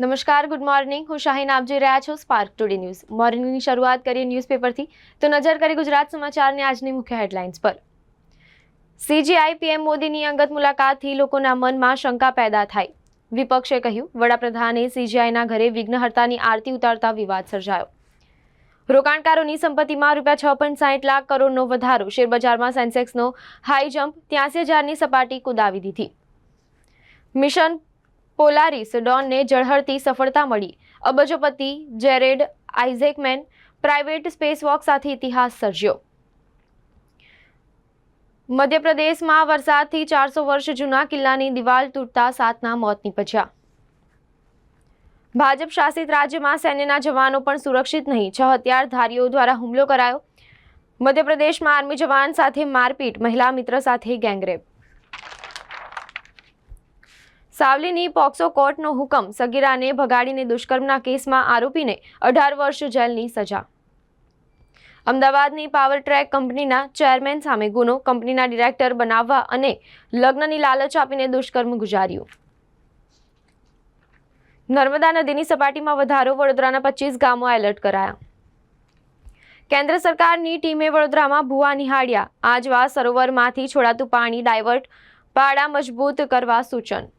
નમસ્કાર good morning હું શાહીન આપ જોઈ રહ્યા છો સ્પાર્ક ટુડે ન્યૂઝ મોર્નિંગની શરૂઆત કરીએ ન્યૂઝપેપરથી તો નજર કરી ગુજરાત સમાચારની આજની મુખ્ય હેડલાઇન્સ પર. સીજીઆઈ પીએમ મોદીની અંગત મુલાકાતથી લોકોના મનમાં શંકા પેદા થાય. વિપક્ષે કહ્યું, વડાપ્રધાને સીજીઆઈના ઘરે વિઘ્નહર્તાની આરતી ઉતારતા વિવાદ સર્જાયો. રોકાણકારોની સંપત્તિમાં રૂપિયા છ પોઈન્ટ સાઠ લાખ કરોડનો વધારો. શેરબજારમાં સેન્સેક્સનો હાઈ જમ્પ ત્યાસી હજારની સપાટી કુદાવી દીધી. મિશન પોલારિસ ડોનને ઝળહળતી સફળતા મળી. અબજોપતિ જેરેડ આઇઝેકમેન પ્રાઇવેટ સ્પેસવોક સાથે ઇતિહાસ સર્જ્યો. મધ્યપ્રદેશમાં વરસાદથી ચારસો વર્ષ જૂના કિલ્લાની દિવાલ તૂટતા સાતના મોત નીપજ્યા. ભાજપ શાસિત રાજ્યમાં સૈન્યના જવાનો પણ સુરક્ષિત નહીં. છ હથિયારધારીઓ દ્વારા હુમલો કરાયો. મધ્યપ્રદેશમાં આર્મી જવાન સાથે મારપીટ, મહિલા મિત્ર સાથે ગેંગરેપ. સાવલીની પોક્સો કોર્ટનો હુકમ સગીરાને ભગાડીને દુષ્કર્મના કેસમાં આરોપીને અઢાર વર્ષ જેલની સજા. અમદાવાદની પાવર ટ્રેક કંપનીના ચેરમેન સામે ગુનો કંપનીના ડિરેક્ટર બનાવવા અને લગ્નની લાલચ આપીને દુષ્કર્મ ગુજાર્યું. નર્મદા નદીની સપાટીમાં વધારો વડોદરાના પચીસ ગામો એલર્ટ કરાયા. કેન્દ્ર સરકારની ટીમે વડોદરામાં ભૂવા નિહાળ્યા. આજવા સરોવરમાંથી છોડાતું પાણી ડાયવર્ટ પાડા મજબૂત કરવા સૂચન.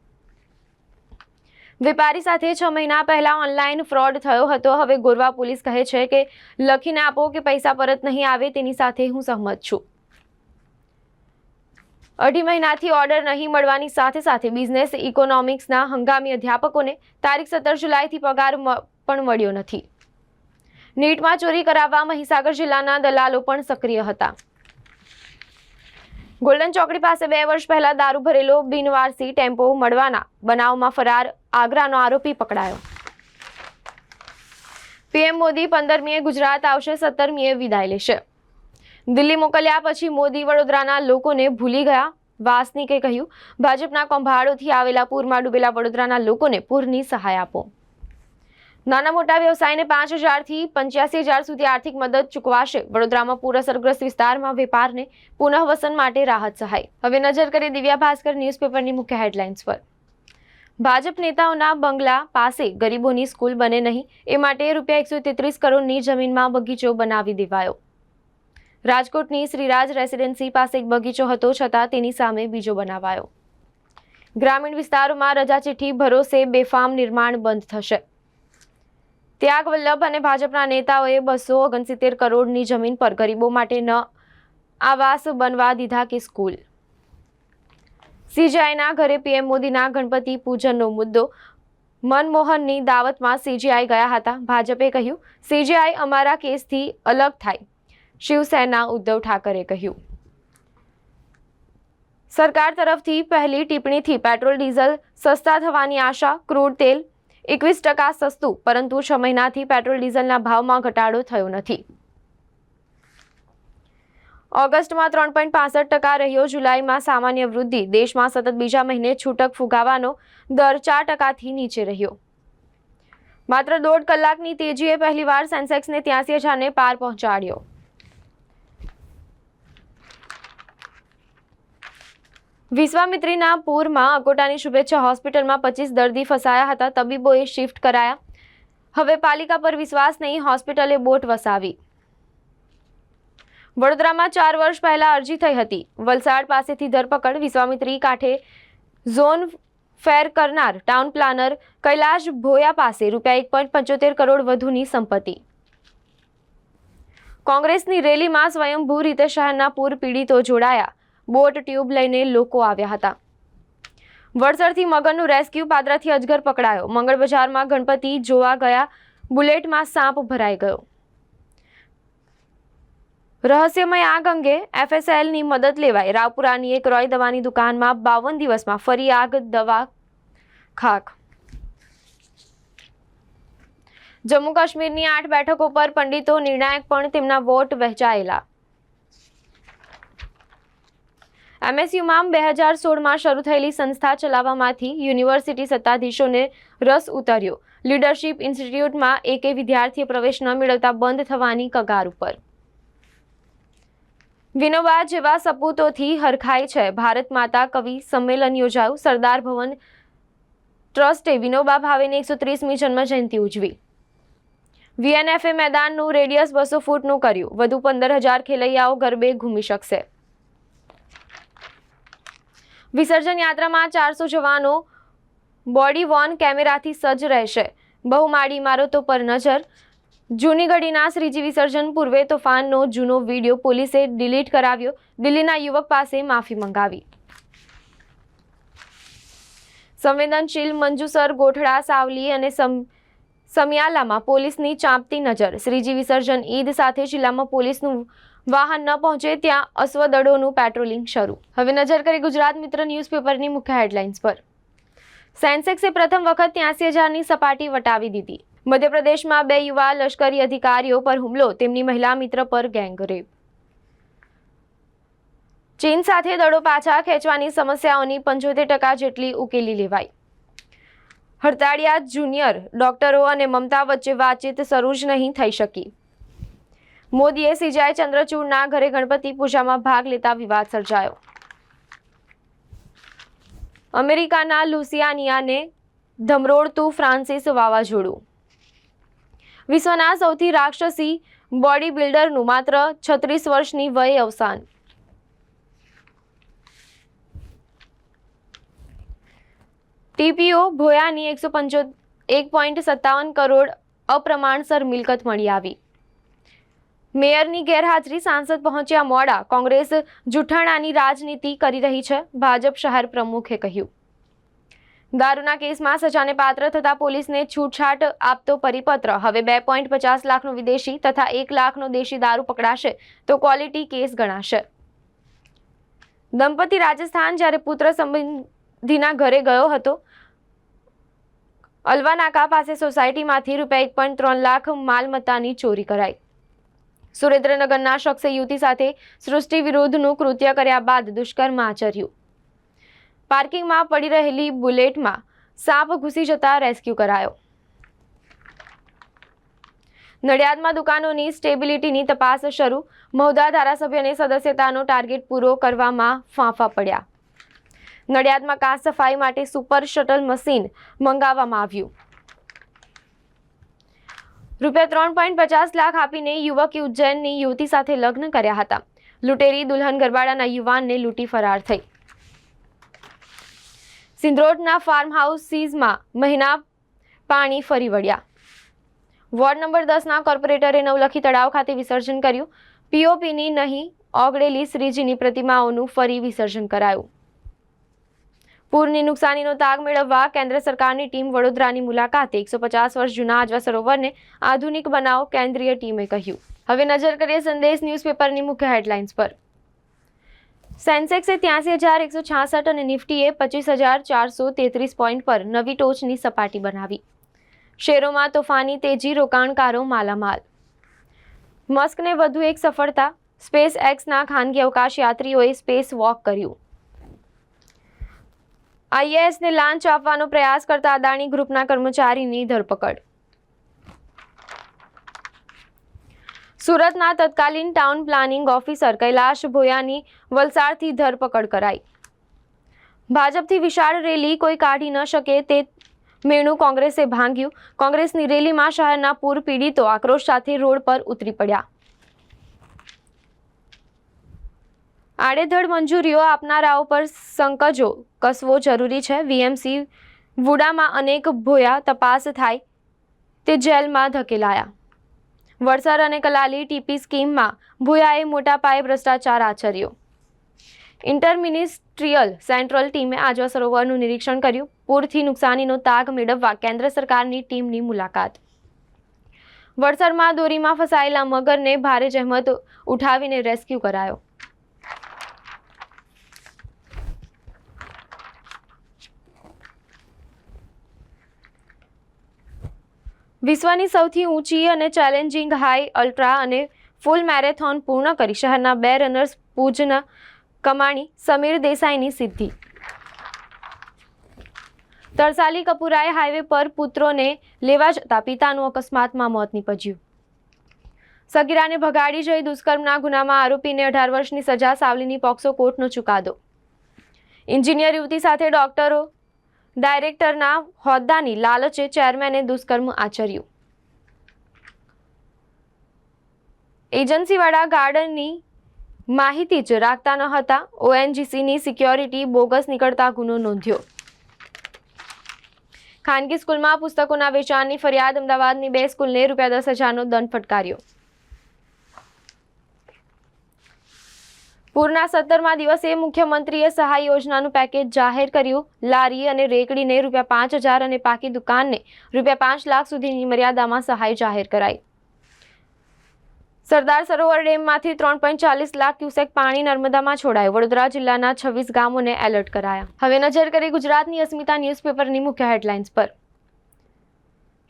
વેપારી સાથે છ મહિના પહેલા ઓનલાઈન ફ્રોડ થયો હતો. હવે ગોરવા પોલીસ કહે છે કે લખીને આપો કે પૈસા પરત નહીં આવે તેની સાથે હું સહમત છું. અઢી મહિનાથી ઓર્ડર નહીં મળવાની સાથે સાથે બિઝનેસ ઇકોનોમિક્સના હંગામી અધ્યાપકોને તારીખ સત્તર જુલાઈથી પગાર પણ મળ્યો નથી. નીટમાં ચોરી કરાવવા મહીસાગર જિલ્લાના દલાલો પણ સક્રિય હતા. ગોલ્ડન ચોકડી પાસે બે વર્ષ પહેલા દારૂ ભરેલો બિનવારસી ટેમ્પો મળવાના બનાવમાં ફરાર આગ્રાનો આરોપી પકડાયો. પીએમ મોદી પંદરમીએ ગુજરાત આવશે, સત્તરમીએ વિદાય લેશે. દિલ્હી મોકલ્યા પછી મોદી વડોદરાના લોકોને ભૂલી ગયા. વાસનિકે કહ્યું, ભાજપના કૌભાંડોથી આવેલા પૂરમાં ડૂબેલા વડોદરાના લોકોને પૂરની સહાય આપો. નાના મોટા વ્યવસાયને પાંચ હજારથી પંચ્યાસી હજાર સુધી આર્થિક મદદ ચૂકવાશે. વડોદરામાં પૂર અસરગ્રસ્ત વિસ્તારમાં વેપારને પુનઃવસન માટે રાહત સહાય. હવે નજર કરીએ દિવ્યા ભાસ્કર ન્યૂઝપેપરની મુખ્ય હેડલાઇન્સ પર. ભાજપ નેતાઓના બંગલા પાસે ગરીબોની સ્કૂલ બને નહીં, એ માટે રૂપિયા એકસો તેત્રીસ કરોડની જમીનમાં બગીચો બનાવી દેવાયો. રાજકોટની શ્રીરાજ રેસિડેન્સી પાસે એક બગીચો હતો, છતાં તેની સામે બીજો બનાવાયો. ગ્રામીણ વિસ્તારોમાં રજા ચિઠ્ઠી, ભરોસે, બેફામ નિર્માણ બંધ થશે. ત્યાગ વલ્લભ અને ભાજપના નેતાઓએ બસો ઓગણસિત્તેર કરોડની જમીન પર ગરીબો માટે ન આવાસ બનવા દીધા કે સ્કૂલ? સીજીઆઈના ઘરે પીએમ મોદીના ગણપતિ પૂજનનો મુદ્દો. મનમોહનની દાવતમાં સીજીઆઈ ગયા હતા. ભાજપે કહ્યું, સીજીઆઈ અમારા કેસથી અલગ થાય. શિવસેના ઉદ્ધવ ઠાકરે કહ્યું. સરકાર તરફથી પહેલી ટિપ્પણીથી પેટ્રોલ, ડીઝલ સસ્તા થવાની આશા, ક્રૂડ તેલ એકવીસ ટકા સસ્તું, પરંતુ છ મહિનાથી પેટ્રોલ ડીઝલના ભાવમાં ઘટાડો થયો નથી. ઓગસ્ટમાં ત્રણ પોઈન્ટ પાસઠ ટકા રહ્યો, જુલાઈમાં સામાન્ય વૃદ્ધિ, દેશમાં સતત બીજા મહિને છૂટક ફુગાવાનો દર ચાર ટકાથી નીચે રહ્યો. માત્ર દોઢ કલાકની તેજીએ પહેલીવાર સેન્સેક્સને ત્યાસી હજારને પાર પહોંચાડ્યો. વિશ્વામિત્રીના પૂરમાં અકોટાની શુભેચ્છા હોસ્પિટલમાં પચીસ દર્દી ફસાયા હતા, તબીબોએ શિફ્ટ કરાયા. હવે પાલિકા પર વિશ્વાસ નહીં, હોસ્પિટલે બોટ વસાવી. વડોદરામાં ચાર વર્ષ પહેલા અરજી થઈ હતી. વલસાડ પાસેથી ધરપકડ, વિશ્વામિત્રી કાંઠે ઝોન ફેર કરનાર ટાઉન પ્લાનર કૈલાશ ભોયા પાસે રૂપિયા એક પોઈન્ટ પંચોતેર કરોડ વધુની સંપત્તિ. કોંગ્રેસની રેલીમાં સ્વયંભૂ રીતે શહેરના પૂર પીડિતો જોડાયા. બોટ ટ્યુબ લઈને લોકો આવ્યા હતા. વડસરથી મગરનું રેસ્ક્યુ પાદરાથી અજગર પકડાયો. મંગળ બજારમાં ગણપતિ જોવા ગયા, બુલેટમાં સાપ ભરાઈ ગયો. રહસ્યમય આગ અંગે એફએસએલની મદદ લેવાય રાવપુરાની એક રોય દવાની દુકાનમાં બાવન દિવસમાં ફરી આગ, દવા ખાક જમ્મુ કાશ્મીરની આઠ બેઠકો પર પંડિતો નિર્ણાયક પણ તેમના વોટ વહેંચાયેલા. એમએસયુમાં બે હજાર સોળમાં શરૂ થયેલી સંસ્થા ચલાવવામાંથી યુનિવર્સિટી સત્તાધીશોને રસ ઉતર્યો. લીડરશિપ ઇન્સ્ટિટ્યૂટમાં એકે વિદ્યાર્થીએ પ્રવેશ ન મેળવતા બંધ થવાની કગાર ઉપર. વિનોબા જેવા સપૂતોથી હરખાય છે. ભારત માતા કવિ સંમેલન યોજાયું. સરદાર ભવન ટ્રસ્ટે વિનોબા ભાવેની એકસો ત્રીસમી જન્મજયંતિ ઉજવી. વીએનએફએ મેદાનનું રેડિયસ બસો ફૂટનું કર્યું. વધુ પંદર હજાર ખેલૈયાઓ ગરબે ઘૂમી શકશે. વિસર્જન યાત્રામાં ચારસો જવાનો બોડી વોર્ન કેમેરાથી સજ્જ રહેશે. બહુમાળી ઇમારતો પર નજર. ઘડીના શ્રીજી વિસર્જન પૂર્વે તોફાનનો જૂનો વીડિયો પોલીસે ડિલીટ કરાવ્યો. દિલ્હીના યુવક પાસે માફી મંગાવી. સંવેદનશીલ મંજુસર ગોઠડા, સાવલી અને સમ, સમિયાલામાં પોલીસની ચાંપતી નજર. શ્રીજી વિસર્જન ઈદ સાથે જિલ્લામાં પોલીસનું વાહન ન પહોંચે ત્યાં અશ્વદળોનું પેટ્રોલિંગ શરૂ. હવે નજર કરી ગુજરાત મિત્ર ન્યૂઝપેપરની મુખ્ય હેડલાઇન્સ પર. સેન્સેક્સે પ્રથમ વખત ત્યાસી હજારની સપાટી વટાવી દીધી. મધ્યપ્રદેશમાં બે યુવા લશ્કરી અધિકારીઓ પર હુમલો, તેમની મહિલા મિત્ર પર ગેંગરેપ ચીન સાથે દળો પાછા ખેંચવાની સમસ્યાઓની પંચોતેર ટકા જેટલી ઉકેલી લેવાઈ. હડતાળિયા જુનિયર, ડોક્ટરો અને મમતા વચ્ચે વાતચીત શરૂ જ નહીં થઈ શકી. મોદીએ સિજાય ચંદ્રચૂડના ઘરે ગણપતિ પૂજામાં ભાગ લેતા વિવાદ સર્જાયો. અમેરિકાના લુસિયાનિયાને ધમરોડતું ફ્રાન્સિસ વાવાઝોડું. વિશ્વના સૌથી રાક્ષસી બોડી બિલ્ડરનું માત્ર છત્રીસ વર્ષની વયે અવસાન. ટીપીઓ ભોયાની એકસો પંચો, એક પોઈન્ટ સત્તાવન કરોડ અપ્રમાણસર મિલકત મળી આવી. મેયરની ગેરહાજરી સાંસદ પહોંચ્યા મોડા કોંગ્રેસ જૂઠાણાની રાજનીતિ કરી રહી છે. ભાજપ શહેર પ્રમુખે કહ્યું. દારૂના કેસમાં સજાને પાત્ર થતા પોલીસને છૂટછાટ આપતો પરિપત્ર. હવે બે પોઈન્ટ પચાસ લાખનો વિદેશી તથા એક લાખનો દેશી દારૂ પકડાશે તો ક્વોલિટી કેસ ગણાશે. દંપતી રાજસ્થાન જ્યારે પુત્ર સંબંધીના ઘરે ગયો હતો, અલવાનાકા પાસે સોસાયટીમાંથી રૂપિયા એક પોઈન્ટ ત્રણ લાખ માલમત્તાની ચોરી કરાઈ. સુરેન્દ્રનગરના શખ્સે યુવતી સાથે સૃષ્ટિ વિરુદ્ધનું કૃત્ય કર્યા બાદ દુષ્કર્મ આચર્યું. પાર્કિંગમાં પડી રહેલી બુલેટમાં સાપ ઘૂસી જતા રેસ્ક્યુ કરાયો. નડિયાદમાં દુકાનોની સ્ટેબિલિટીની તપાસ શરૂ. મહુદા ધારાસભ્યને સદસ્યતાનો ટાર્ગેટ પૂરો કરવામાં ફાંફા પડ્યા. નડિયાદમાં કાચ સફાઈ માટે સુપર શટલ મશીન મંગાવવામાં આવ્યું. રૂપિયા ત્રણ પોઈન્ટ પચાસ લાખ આપીને યુવકે ઉજ્જૈનની યુવતી સાથે લગ્ન કર્યા હતા. લૂંટેરી દુલ્હન ગરબાડાના યુવાનને લૂંટી ફરાર થઈ. સિંદ્રોડના ફાર્મ હાઉસ સીઝમાં મહિના પાણી ફરી વળ્યા. વોર્ડ નંબર દસના કોર્પોરેટરે નવલખી તળાવ ખાતે વિસર્જન કર્યું. પીઓપીની નહીં, ઓગળેલી શ્રીજીની પ્રતિમાઓનું ફરી વિસર્જન કરાયું. પૂરની નુકસાનીનો તાગ મેળવવા કેન્દ્ર સરકારની ટીમ વડોદરાની મુલાકાતે એકસો પચાસ વર્ષ જૂના આજવા સરોવરને આધુનિક બનાવ કેન્દ્રીય ટીમે કહ્યું. હવે નજર કરીએ સંદેશ ન્યૂઝપેપરની મુખ્ય હેડલાઇન્સ પર. સેન્સેક્સે ત્યાસી હજાર એકસો છાસઠ અને નિફ્ટીએ પચીસ હજાર ચારસો તેત્રીસ પોઈન્ટ પર નવી ટોચની સપાટી બનાવી. શેરોમાં તોફાની, તેજી, રોકાણકારો માલામાલ. મસ્કને વધુ એક સફળતા, સ્પેસ એક્સના ખાનગી અવકાશ યાત્રીઓએ સ્પેસ વોક કર્યું. આઈએએસને લાંચ આપવાનો પ્રયાસ કરતા અદાણી ગ્રુપના કર્મચારીની ધરપકડ. સુરતના તત્કાલીન town planning officer Kailash Bhoyani વલસાડથી ધરપકડ કરાઈ. ભાજપથી વિશાળ રેલી કોઈ કાઢી ન શકે તે મેણું કોંગ્રેસે ભાંગ્યું. કોંગ્રેસની રેલીમાં શહેરના પૂર પીડિતો આક્રોશ સાથે રોડ પર ઉતરી પડ્યા. આડેધડ મંજૂરીઓ આપનારાઓ પર સંકજો. કસવો જરૂરી છે. વીએમસી વુડામાં અનેક ભોયા તપાસ થાય. તે જેલમાં ધકેલાયા. વડસર અને કલાલી ટીપી સ્કીમમાં ભોયાએ મોટા પાયે ભ્રષ્ટાચાર આચર્યો. ઇન્ટરમિનિસ્ટ્રીયલ સેન્ટ્રલ ટીમે આજવા સરોવરનું નિરીક્ષણ કર્યું. પૂરથી નુકસાનીનો તાગ મેળવવા કેન્દ્ર સરકારની ટીમની મુલાકાત. વડસરમાં દોરીમાં ફસાયેલા મગરને ભારે જહેમત ઉઠાવીને રેસ્ક્યુ કરાયો. વિશ્વની સૌથી ઊંચી અને ચેલેન્જિંગ હાઈ અલ્ટ્રા અને ફૂલ મેરેથોન પૂર્ણ કરી. શહેરના બે રનર્સ પૂજના કમાણી, સમીર દેસાઈની સિદ્ધિ. તરસાલી કપૂરાએ હાઈવે પર પુત્રોને લેવા જતા પિતાનું અકસ્માતમાં મોત નીપજ્યું. સગીરાને ભગાડી જઈ દુષ્કર્મના ગુનામાં આરોપીને અઢાર વર્ષની સજા, સાવલીની પોક્સો કોર્ટનો ચુકાદો. એન્જિનિયર યુવતી સાથે ડોક્ટરો ડાયરેક્ટરના હોદ્દાની લાલચે ચેરમેને દુષ્કર્મ આચર્યું. એજન્સીવાળા ગાર્ડનની માહિતી જ રાખતા ન હતા. ઓએનજીસીની સિક્યોરિટી બોગસ નીકળતા ગુનો નોંધ્યો. ખાનગી સ્કૂલમાં પુસ્તકોના વેચાણની ફરિયાદ અમદાવાદની બે સ્કૂલને રૂપિયા દસ હજારનો દંડ ફટકાર્યો. પૂરના સત્તરમા દિવસે મુખ્યમંત્રીએ સહાય યોજનાનું પેકેજ જાહેર કર્યું. લારી અને રેકડીને રૂપિયા પાંચ હજાર અને પાકી દુકાનને રૂપિયા પાંચ લાખ સુધીની મર્યાદામાં સહાય જાહેર કરાઈ. સરદાર સરોવર ડેમમાંથી ત્રણ પોઈન્ટ ચાલીસ લાખ ક્યુસેક પાણી નર્મદામાં છોડાયું. વડોદરા જિલ્લાના છવ્વીસ ગામોને એલર્ટ કરાયા. હવે નજર કરી ગુજરાતની અસ્મિતા ન્યૂઝપેપરની મુખ્ય હેડલાઇન્સ પર.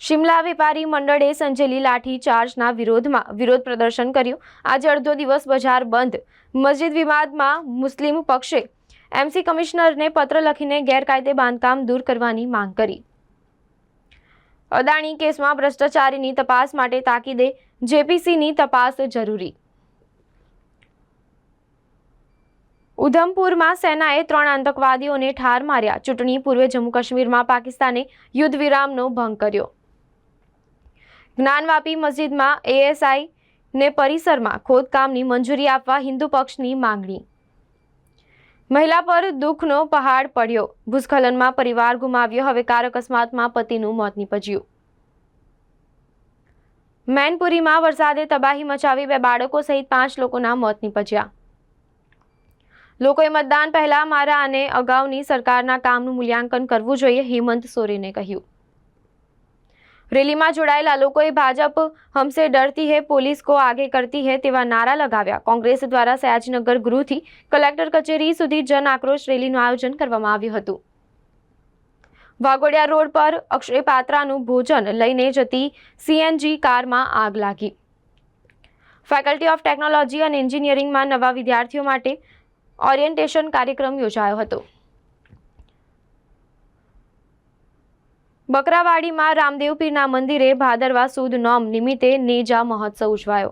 શિમલા વેપારી મંડળે સંજેલી લાઠી ચાર્જના વિરોધમાં વિરોધ પ્રદર્શન કર્યું. આજે અડધો દિવસ બજાર બંધ. મસ્જિદ વિવાદમાં મુસ્લિમ પક્ષે એમસી કમિશનરને પત્ર લખીને ગેરકાયદે બાંધકામ દૂર કરવાની માંગ કરી. અદાણી કેસમાં ભ્રષ્ટાચારીની તપાસ માટે તાકીદે જેપીસીની તપાસ જરૂરી. ઉધમપુરમાં સેનાએ ત્રણ આતંકવાદીઓને ઠાર માર્યા. ચૂંટણી પૂર્વે જમ્મુ કાશ્મીરમાં પાકિસ્તાને યુદ્ધ વિરામનો ભંગ કર્યો. જ્ઞાનવાપી મસ્જિદમાં એએસઆઈ ને પરિસરમાં ખોદકામની મંજૂરી આપવા હિન્દુ પક્ષની માંગણી. મહિલા પર દુઃખનો પહાડ પડ્યો. ભૂસ્ખલનમાં પરિવાર ગુમાવ્યો. હવે કાર અકસ્માતમાં પતિનું મોત નીપજ્યું. મેનપુરીમાં વરસાદે તબાહી મચાવી બે બાળકો સહિત પાંચ લોકોના મોત નીપજ્યા. લોકોએ મતદાન પહેલા મારા અને અગાઉની સરકારના કામનું મૂલ્યાંકન કરવું જોઈએ, હેમંત સોરેને કહ્યું. રેલીમાં જોડાયેલા લોકોએ ભાજપ હમસે ડરતી હે, પોલીસ કો આગે કરતી હે તેવા નારા લગાવ્યા. કોંગ્રેસ દ્વારા સયાજીનગર ગૃહથી કલેક્ટર કચેરી સુધી જન આક્રોશ રેલીનું આયોજન કરવામાં આવ્યું હતું. વાઘોડિયા રોડ પર અક્ષય પાત્રાનું ભોજન લઈને જતી સીએનજી કારમાં આગ લાગી. ફેકલ્ટી ઓફ ટેકનોલોજી અને એન્જિનિયરિંગમાં નવા વિદ્યાર્થીઓ માટે ઓરિએન્ટેશન કાર્યક્રમ યોજાયો હતો. બકરાવાડીમાં રામદેવ પીરના મંદિરે ભાદરવા સુદ નોમ નિમિત્તે નેજા મહોત્સવ ઉજવાયો.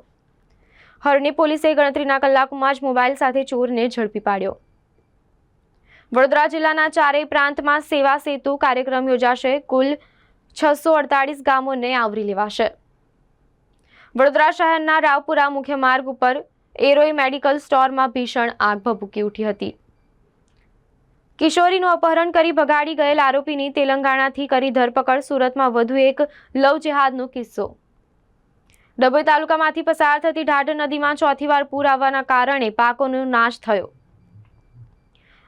હરણી પોલીસે ગણતરીના કલાકોમાં જ મોબાઈલ સાથે ચોરને ઝડપી પાડ્યો. વડોદરા જિલ્લાના ચારેય પ્રાંતમાં સેવા સેતુ કાર્યક્રમ યોજાશે. કુલ છસો અડતાળીસ ગામોને આવરી લેવાશે. વડોદરા શહેરના રાવપુરા મુખ્ય માર્ગ ઉપર એરોય મેડિકલ સ્ટોરમાં ભીષણ આગ ભભૂકી ઉઠી હતી. કિશોરીનું અપહરણ કરી ભગાડી ગયેલ આરોપીની તેલંગાણાથી કરી ધરપકડ. સુરતમાં વધુ એક લવ જેહાદનો કિસ્સો. ડભોઈ તાલુકામાંથી પસાર થતી ઢાઢર નદીમાં ચોથી વાર પૂર આવવાના કારણે પાકોનો નાશ થયો.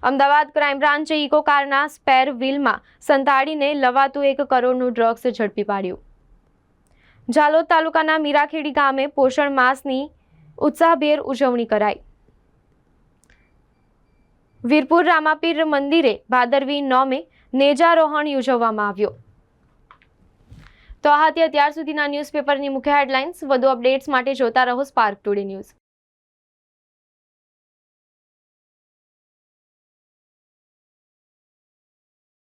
અમદાવાદ ક્રાઇમ બ્રાન્ચે ઇકો કારના સ્પેર વ્હીલમાં સંતાડીને લવાતું એક કરોડનું ડ્રગ્સ ઝડપી પાડ્યું. ઝાલોદ તાલુકાના મીરાખેડી ગામે પોષણ માસની ઉત્સાહભેર ઉજવણી કરાઈ. વીરપુર રામાપીર મંદિરે ભાદરવી નોમે નેજારોહણ યોજવવામાં આવ્યો. તો આ હતી અત્યાર સુધીના ન્યૂઝપેપરની મુખ્ય હેડલાઇન્સ. વધુ અપડેટ્સ માટે જોતા રહો સ્પાર્ક ટુડે ન્યૂઝ.